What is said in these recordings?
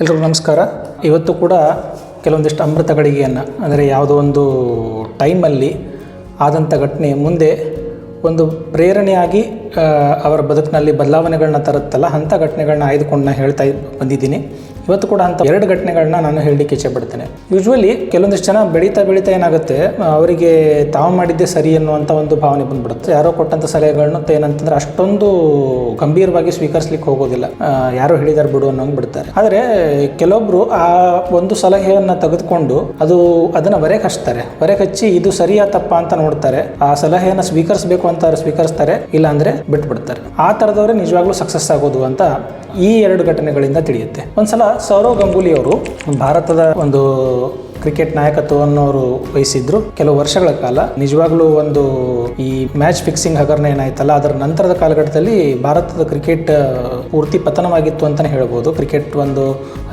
ಎಲ್ರಿಗೂ ನಮಸ್ಕಾರ. ಇವತ್ತು ಕೂಡ ಕೆಲವೊಂದಿಷ್ಟು ಅಮೃತ ಗಳಿಗೆಯನ್ನು, ಅಂದರೆ ಯಾವುದೋ ಒಂದು ಟೈಮಲ್ಲಿ ಆದಂಥ ಘಟನೆ ಮುಂದೆ ಒಂದು ಪ್ರೇರಣೆಯಾಗಿ ಅವರ ಬದುಕಿನಲ್ಲಿ ಬದಲಾವಣೆಗಳನ್ನ ತರುತ್ತಲ್ಲ, ಅಂಥ ಘಟನೆಗಳನ್ನ ಆಯ್ದುಕೊಂಡು ನಾನು ಹೇಳ್ತಾ ಬಂದಿದ್ದೀನಿ. ಇವತ್ತು ಕೂಡ ಅಂತ ಎರಡು ಘಟನೆಗಳನ್ನ ನಾನು ಹೇಳಲಿಕ್ಕೆ ಇಚ್ಛೆಪಡ್ತೇನೆ ಯೂಶ್ವಲಿ ಕೆಲವೊಂದಿಷ್ಟು ಜನ ಬೆಳೀತಾ ಬೆಳೀತಾ ಏನಾಗುತ್ತೆ ಅವರಿಗೆ ತಾವು ಮಾಡಿದ್ದೇ ಸರಿ ಅನ್ನುವಂಥ ಒಂದು ಭಾವನೆ ಬಂದ್ಬಿಡುತ್ತೆ. ಯಾರೋ ಕೊಟ್ಟಂಥ ಸಲಹೆಗಳನ್ನ ಏನಂತಂದ್ರೆ ಅಷ್ಟೊಂದು ಗಂಭೀರವಾಗಿ ಸ್ವೀಕರಿಸಲಿಕ್ಕೆ ಹೋಗೋದಿಲ್ಲ. ಯಾರೋ ಹೇಳಿದಾರೆ ಬಿಡು ಅನ್ನೋಂಗೆ ಬಿಡ್ತಾರೆ. ಆದರೆ ಕೆಲವೊಬ್ರು ಆ ಒಂದು ಸಲಹೆಯನ್ನು ತೆಗೆದುಕೊಂಡು ಅದು ಅದನ್ನು ಬರೆ ಹಚ್ತಾರೆ. ಬರೆ ಹಚ್ಚಿ ಇದು ಸರಿಯಾ ತಪ್ಪ ಅಂತ ನೋಡ್ತಾರೆ. ಆ ಸಲಹೆಯನ್ನು ಸ್ವೀಕರಿಸಬೇಕು ಅಂತ ಸ್ವೀಕರಿಸ್ತಾರೆ ಇಲ್ಲ ಅಂದ್ರೆ ಬಿಟ್ಬಿಡ್ತಾರೆ. ಆ ಥರದವರೇ ನಿಜವಾಗ್ಲೂ ಸಕ್ಸಸ್ ಆಗೋದು ಅಂತ ಈ ಎರಡು ಘಟನೆಗಳಿಂದ ತಿಳಿಯುತ್ತೆ. ಒಂದ್ಸಲ ಸೌರವ್ ಗಂಗೂಲಿ ಅವರು ಭಾರತದ ಒಂದು ಕ್ರಿಕೆಟ್ ನಾಯಕತ್ವವನ್ನು ಅವರು ವಹಿಸಿದ್ರು. ಕೆಲವು ವರ್ಷಗಳ ಕಾಲ ನಿಜವಾಗ್ಲೂ ಒಂದು ಈ ಮ್ಯಾಚ್ ಫಿಕ್ಸಿಂಗ್ ಹಗರಣ ಏನಾಯ್ತಲ್ಲ, ಅದರ ನಂತರದ ಕಾಲಘಟ್ಟದಲ್ಲಿ ಭಾರತದ ಕ್ರಿಕೆಟ್ ಪೂರ್ತಿ ಪತನವಾಗಿತ್ತು ಅಂತಲೇ ಹೇಳ್ಬೋದು. ಕ್ರಿಕೆಟ್ ಒಂದು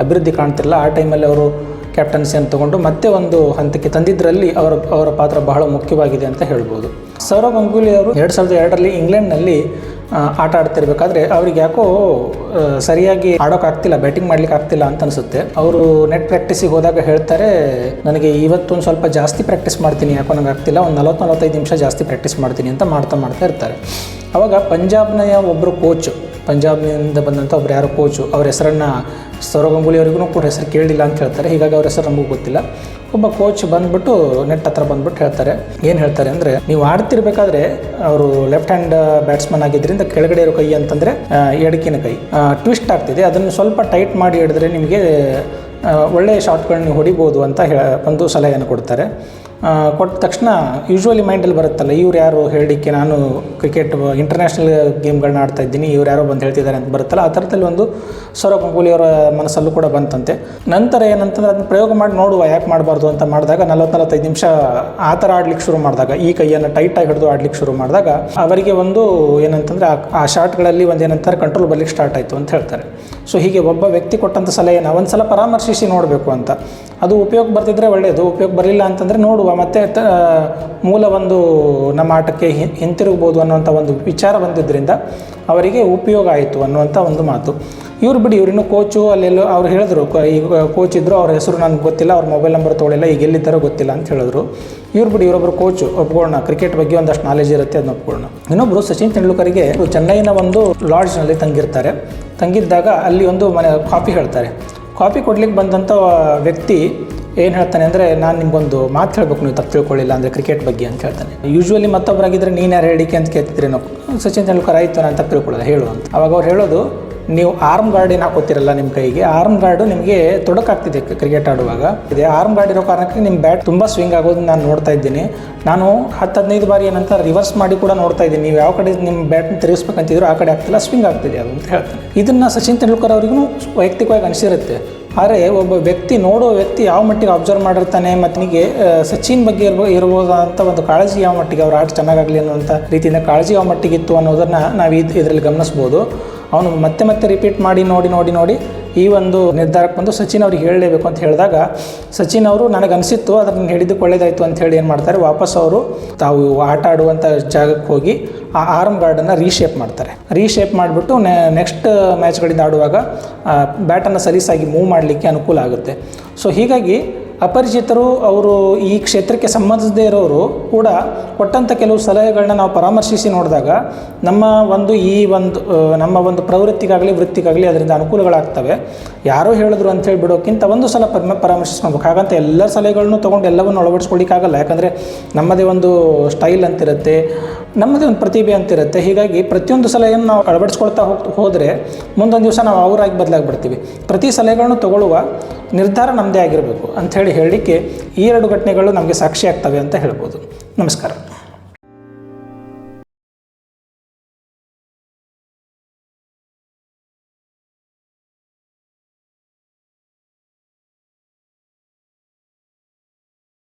ಅಭಿವೃದ್ಧಿ ಕಾಣ್ತಿರಲ್ಲ ಆ ಟೈಮಲ್ಲಿ ಅವರು ಕ್ಯಾಪ್ಟನ್ಸಿಯನ್ನು ತಗೊಂಡು ಮತ್ತೆ ಒಂದು ಹಂತಕ್ಕೆ ತಂದಿದ್ದರಲ್ಲಿ ಅವರ ಅವರ ಪಾತ್ರ ಬಹಳ ಮುಖ್ಯವಾಗಿದೆ ಅಂತ ಹೇಳ್ಬೋದು. ಸೌರವ್ ಗಂಗೂಲಿ ಅವರು ಎರಡು ಸಾವಿರದ ಎರಡರಲ್ಲಿ ಇಂಗ್ಲೆಂಡ್ನಲ್ಲಿ ಆಟ ಆಡ್ತಿರ್ಬೇಕಾದ್ರೆ ಅವ್ರಿಗೆ ಯಾಕೋ ಸರಿಯಾಗಿ ಆಡೋಕ್ಕಾಗ್ತಿಲ್ಲ ಬ್ಯಾಟಿಂಗ್ ಮಾಡ್ಲಿಕ್ಕೆ ಆಗ್ತಿಲ್ಲ ಅಂತ ಅನಿಸುತ್ತೆ. ಅವರು ನೆಟ್ ಪ್ರಾಕ್ಟೀಸಿಗೆ ಹೋದಾಗ ಹೇಳ್ತಾರೆ, ನನಗೆ ಇವತ್ತೊಂದು ಸ್ವಲ್ಪ ಜಾಸ್ತಿ ಪ್ರಾಕ್ಟೀಸ್ ಮಾಡ್ತೀನಿ, ಯಾಕೋ ನನಗೆ ಆಗ್ತಿಲ್ಲ, ಒಂದು ನಲವತ್ತು ನಲವತ್ತೈದು ನಿಮಿಷ ಜಾಸ್ತಿ ಪ್ರಾಕ್ಟೀಸ್ ಮಾಡ್ತೀನಿ ಅಂತ ಮಾಡ್ತಾ ಮಾಡ್ತಾ ಇರ್ತಾರೆ. ಅವಾಗ ಪಂಜಾಬ್ನ ಒಬ್ಬರು ಕೋಚ್ ಪಂಜಾಬ್ನಿಂದ ಬಂದಂಥ ಒಬ್ರು ಯಾರೋ ಕೋಚು ಅವ್ರ ಹೆಸರನ್ನು ಸೌರವ್ ಗಂಗೂಲಿ ಅವರಿಗೂ ಕೂಡ ಹೆಸರು ಕೇಳಿಲ್ಲ ಅಂತ ಹೇಳ್ತಾರೆ. ಹೀಗಾಗಿ ಅವ್ರ ಹೆಸರು ನಮಗೂ ಗೊತ್ತಿಲ್ಲ. ಒಬ್ಬ ಕೋಚ್ ಬಂದ್ಬಿಟ್ಟು ನೆಟ್ ಹತ್ರ ಬಂದ್ಬಿಟ್ಟು ಹೇಳ್ತಾರೆ. ಏನು ಹೇಳ್ತಾರೆ ಅಂದರೆ, ನೀವು ಆಡ್ತಿರ್ಬೇಕಾದ್ರೆ ಅವರು ಲೆಫ್ಟ್ ಹ್ಯಾಂಡ್ ಬ್ಯಾಟ್ಸ್ಮನ್ ಆಗಿದ್ದರಿಂದ ಕೆಳಗಡೆ ಇರೋ ಕೈ ಅಂತಂದರೆ ಎಡಕಿನ ಕೈ. ಟ್ವಿಸ್ಟ್ ಆಗ್ತಿದೆ. ಅದನ್ನು ಸ್ವಲ್ಪ ಟೈಟ್ ಮಾಡಿ ಹಿಡಿದ್ರೆ ನಿಮಗೆ ಒಳ್ಳೆಯ ಶಾಟ್ಗಳನ್ನ ನೀವು ಹೊಡಿಬೋದು ಅಂತ ಹೇಳ ಒಂದು ಸಲಹೆಯನ್ನು ಕೊಡ್ತಾರೆ. ಕೊಟ್ಟ ತಕ್ಷಣ ಯೂಶ್ವಲಿ ಮೈಂಡಲ್ಲಿ ಬರುತ್ತಲ್ಲ, ಇವ್ರು ಯಾರು ಹೇಳಲಿಕ್ಕೆ ನಾನು ಕ್ರಿಕೆಟ್ ಇಂಟರ್ನ್ಯಾಷನಲ್ ಗೇಮ್ಗಳನ್ನ ಆಡ್ತಾ ಇದ್ದೀನಿ, ಇವ್ರು ಯಾರೋ ಬಂದು ಹೇಳ್ತಿದ್ದಾರೆ ಅಂತ ಬರುತ್ತಲ್ಲ, ಆ ಥರದಲ್ಲಿ ಒಂದು ಸೌರವ್ ಗಂಗೂಲಿ ಅವರ ಮನಸ್ಸಲ್ಲೂ ಕೂಡ ಬಂತಂತೆ. ನಂತರ ಏನಂತಂದ್ರೆ ಅದನ್ನ ಪ್ರಯೋಗ ಮಾಡಿ ನೋಡುವ, ಯಾಕೆ ಮಾಡಬಾರ್ದು ಅಂತ ಮಾಡಿದಾಗ ನಲವತ್ತು ನಲವತ್ತೈದು ನಿಮಿಷ ಆ ಥರ ಆಡ್ಲಿಕ್ಕೆ ಶುರು ಮಾಡಿದಾಗ, ಈ ಕೈಯನ್ನು ಟೈಟಾಗಿ ಹಿಡಿದು ಆಡ್ಲಿಕ್ಕೆ ಶುರು ಮಾಡಿದಾಗ, ಅವರಿಗೆ ಒಂದು ಏನಂತಂದರೆ ಆ- ಶಾಟ್ಗಳಲ್ಲಿ ಒಂದು ಏನಂತಾರೆ ಕಂಟ್ರೋಲ್ ಬರ್ಲಿಕ್ಕೆ ಸ್ಟಾರ್ಟ್ ಆಯಿತು ಅಂತ ಹೇಳ್ತಾರೆ. ಸೊ ಹೀಗೆ ಒಬ್ಬ ವ್ಯಕ್ತಿ ಕೊಟ್ಟಂಥ ಸಲಹೆಯನ್ನು ಒಂದ್ಸಲ ಪರಾಮರ್ಶಿಸಿ ನೋಡಬೇಕು ಅಂತ. ಅದು ಉಪಯೋಗ ಬರ್ತಿದ್ರೆ ಒಳ್ಳೆಯದು ಉಪಯೋಗ ಬರಲಿಲ್ಲ ಅಂತಂದರೆ ನೋಡುವ. ಮತ್ತೆ ಮೂಲ ಒಂದು ನಮ್ಮ ಆಟಕ್ಕೆ ಹಿಂತಿರುಗ್ಬೋದು ಅನ್ನುವಂಥ ಒಂದು ವಿಚಾರ ಬಂದಿದ್ದರಿಂದ ಅವರಿಗೆ ಉಪಯೋಗ ಆಯಿತು ಅನ್ನುವಂಥ ಒಂದು ಮಾತು. ಇವ್ರು ಬಿಡಿ ಇವ್ರಿನ್ನೂ ಕೋಚು ಅಲ್ಲೆಲ್ಲೋ ಅವ್ರು ಹೇಳಿದ್ರು ಈಗ ಕೋಚ್ ಇದ್ದರು ಅವ್ರ ಹೆಸರು ನನಗೆ ಗೊತ್ತಿಲ್ಲ, ಅವ್ರ ಮೊಬೈಲ್ ನಂಬರ್ ತೊಗೊಳಿಲ್ಲ, ಈಗ ಎಲ್ಲಿದ್ದಾರೋ ಗೊತ್ತಿಲ್ಲ ಅಂತ ಹೇಳಿದ್ರು. ಇವ್ರು ಬಿಡಿ ಇವರೊಬ್ಬರು ಕೋಚು ಒಪ್ಕೊಳ್ಳೋಣ ಕ್ರಿಕೆಟ್ ಬಗ್ಗೆ ಒಂದಷ್ಟು ನಾಲೆಜ್ ಇರುತ್ತೆ ಅದನ್ನ ಒಪ್ಕೊಳ್ಳೋಣ. ಇನ್ನೊಬ್ಬರು ಸಚಿನ್ ತೆಂಡೂಲ್ಕರ್ಗೆ ಚೆನ್ನೈನ ಒಂದು ಲಾಡ್ಜ್ನಲ್ಲಿ ತಂಗಿರ್ತಾರೆ. ತಂಗಿದ್ದಾಗ ಅಲ್ಲಿ ಒಂದು ಮನೆ, ಕಾಫಿ ಹೇಳ್ತಾರೆ. ಕಾಫಿ ಕೊಡ್ಲಿಕ್ಕೆ ಬಂದಂಥ ವ್ಯಕ್ತಿ ಏನು ಹೇಳ್ತಾನೆ ಅಂದರೆ, ನಾನು ನಿಮಗೊಂದು ಮಾತು ಹೇಳ್ಬೇಕು, ನೀವು ತಪ್ಪು ತಿಳ್ಕೊಳ್ಳಿಲ್ಲ ಅಂದರೆ ಕ್ರಿಕೆಟ್ ಬಗ್ಗೆ ಅಂತ ಹೇಳ್ತಾನೆ. ಯೂಶ್ವಲಿ ಮತ್ತೊಬ್ಬರಾಗಿದ್ದರೆ ನೀನು ಯಾರು ಹೇಳಿಕೆ ಅಂತ ಕೇಳ್ತಿದ್ರೆ ನಾವು ಸಚಿನ್ ತೆಂಡೂಲ್ಕರ್, ಆಯಿತು, ನಾನು ತಪ್ಪು ತಿಳ್ಕೊಳ್ಳೋದು, ಹೇಳು ಅಂತ. ಅವಾಗ ಅವ್ರು ಹೇಳೋದು ನೀವು ಆರ್ಮ್ ಗಾರ್ಡ್ ಏನು ಹಾಕೋತಿರಲ್ಲ ನಿಮ್ಮ ಕೈಗೆ ಆರ್ಮ್ ಗಾರ್ಡು ನಿಮಗೆ ತೊಡಕಾಗ್ತಿದೆ ಕ್ರಿಕೆಟ್ ಆಡುವಾಗ. ಇದೆ ಆರ್ಮ್ ಗಾರ್ಡ್ ಇರೋ ಕಾರಣಕ್ಕೆ ನಿಮ್ಮ ಬ್ಯಾಟ್ ತುಂಬ ಸ್ವಿಂಗ್ ಆಗೋದನ್ನ ನಾನು ನೋಡ್ತಾ ಇದ್ದೀನಿ. ನಾನು ಹತ್ತು ಹದಿನೈದು ಬಾರಿ ಏನಂತ ರಿವರ್ಸ್ ಮಾಡಿ ಕೂಡ ನೋಡ್ತಾ ಇದ್ದೀನಿ. ನೀವು ಯಾವ ಕಡೆ ನಿಮ್ಮ ಬ್ಯಾಟ್ನ ತಿರುಗಿಸ್ಬೇಕಂತಿದ್ರು ಆ ಕಡೆ ಆಗ್ತಿಲ್ಲ ಸ್ವಿಂಗ್ ಆಗ್ತಿದೆ ಅದು ಅಂತ ಹೇಳ್ತಾನೆ. ಇದನ್ನು ಸಚಿನ್ ತೆಂಡೂಲ್ಕರ್ ಅವರಿಗೂ ವೈಯಕ್ತಿಕವಾಗಿ ಅನಿಸಿರುತ್ತೆ. ಆದರೆ ಒಬ್ಬ ವ್ಯಕ್ತಿ ನೋಡೋ ವ್ಯಕ್ತಿ ಯಾವ ಮಟ್ಟಿಗೆ ಅಬ್ಸರ್ವ್ ಮಾಡಿರ್ತಾನೆ, ಮತ್ತು ನಿಮಗೆ ಸಚಿನ್ ಬಗ್ಗೆ ಇರ್ಬೋ ಒಂದು ಕಾಳಜಿ ಯಾವ ಮಟ್ಟಿಗೆ ಅವ್ರ ಆಟ ಚೆನ್ನಾಗಾಗಲಿ ಅನ್ನುವಂಥ ರೀತಿಯಿಂದ ಕಾಳಜಿ ಯಾವ ಮಟ್ಟಿಗೆ ಇತ್ತು ಅನ್ನೋದನ್ನು ನಾವು ಇದು ಇದರಲ್ಲಿ ಗಮನಿಸ್ಬೋದು. ಅವನು ಮತ್ತೆ ಮತ್ತೆ ರಿಪೀಟ್ ಮಾಡಿ, ನೋಡಿ ನೋಡಿ ನೋಡಿ ಈ ಒಂದು ನಿರ್ಧಾರಕ್ಕೆ ಬಂದು ಸಚಿನ್ ಅವ್ರಿಗೆ ಹೇಳಲೇಬೇಕು ಅಂತ ಹೇಳಿದಾಗ, ಸಚಿನ್ ಅವರು ನನಗೆ ಅನಿಸಿತ್ತು ಅದನ್ನು ಹೇಳಿದ್ದಕ್ಕೆ ಒಳ್ಳೇದಾಯಿತು ಅಂತ ಹೇಳಿ ಏನು ಮಾಡ್ತಾರೆ, ವಾಪಸ್ ಅವರು ತಾವು ಆಟ ಆಡುವಂಥ ಜಾಗಕ್ಕೆ ಹೋಗಿ ಆ ಆರ್ಮ್ ಗಾರ್ಡನ್ನು ರೀಶೇಪ್ ಮಾಡ್ತಾರೆ. ರೀಶೇಪ್ ಮಾಡಿಬಿಟ್ಟು ನೆಕ್ಸ್ಟ್ ಮ್ಯಾಚ್ಗಳಿಂದ ಆಡುವಾಗ ಬ್ಯಾಟನ್ನು ಸಲೀಸಾಗಿ ಮೂವ್ ಮಾಡಲಿಕ್ಕೆ ಅನುಕೂಲ ಆಗುತ್ತೆ. ಸೊ ಹೀಗಾಗಿ ಅಪರಿಚಿತರು ಅವರು ಈ ಕ್ಷೇತ್ರಕ್ಕೆ ಸಂಬಂಧಿಸದೇ ಇರೋರು ಕೂಡ ಕೊಟ್ಟಂಥ ಕೆಲವು ಸಲಹೆಗಳನ್ನ ನಾವು ಪರಾಮರ್ಶಿಸಿ ನೋಡಿದಾಗ ನಮ್ಮ ಒಂದು ಈ ಒಂದು ನಮ್ಮ ಒಂದು ಪ್ರವೃತ್ತಿಗಾಗಲಿ, ವೃತ್ತಿಗಾಗಲಿ ಅದರಿಂದ ಅನುಕೂಲಗಳಾಗ್ತವೆ. ಯಾರೋ ಹೇಳಿದ್ರು ಅಂತ ಹೇಳಿಬಿಡೋಕ್ಕಿಂತ ಒಂದು ಸಲ ಪರಮ ಪರಾಮರ್ಶಿಸ್ಕೊಳ್ಬೇಕು ಹಾಗಂತ ಎಲ್ಲ ಸಲಹೆಗಳನ್ನು ತೊಗೊಂಡು ಎಲ್ಲವನ್ನು ಅಳವಡಿಸ್ಕೊಳ್ಳಿಕ್ಕಾಗಲ್ಲ. ಯಾಕಂದರೆ ನಮ್ಮದೇ ಒಂದು ಸ್ಟೈಲ್ ಅಂತಿರುತ್ತೆ, ನಮ್ಮದೇ ಒಂದು ಪ್ರತಿಭೆ ಅಂತಿರುತ್ತೆ. ಹೀಗಾಗಿ ಪ್ರತಿಯೊಂದು ಸಲಹೆಯನ್ನು ನಾವು ಅಳವಡಿಸ್ಕೊಳ್ತಾ ಹೋಗ್, ಹೋದರೆ ಮುಂದೊಂದು ದಿವಸ ನಾವು ಅವರಾಗಿ ಬದಲಾಗ್ಬಿಡ್ತೀವಿ. ಪ್ರತಿ ಸಲಹೆಗಳನ್ನು ತಗೊಳ್ಳುವ ನಿರ್ಧಾರ ನಮ್ಮದೇ ಆಗಿರಬೇಕು ಅಂಥೇಳಿ ಹೇಳಲಿಕ್ಕೆ ಈ ಎರಡು ಘಟನೆಗಳು ನಮಗೆ ಸಾಕ್ಷಿ ಆಗ್ತವೆ ಅಂತ ಹೇಳ್ಬೋದು. ನಮಸ್ಕಾರ.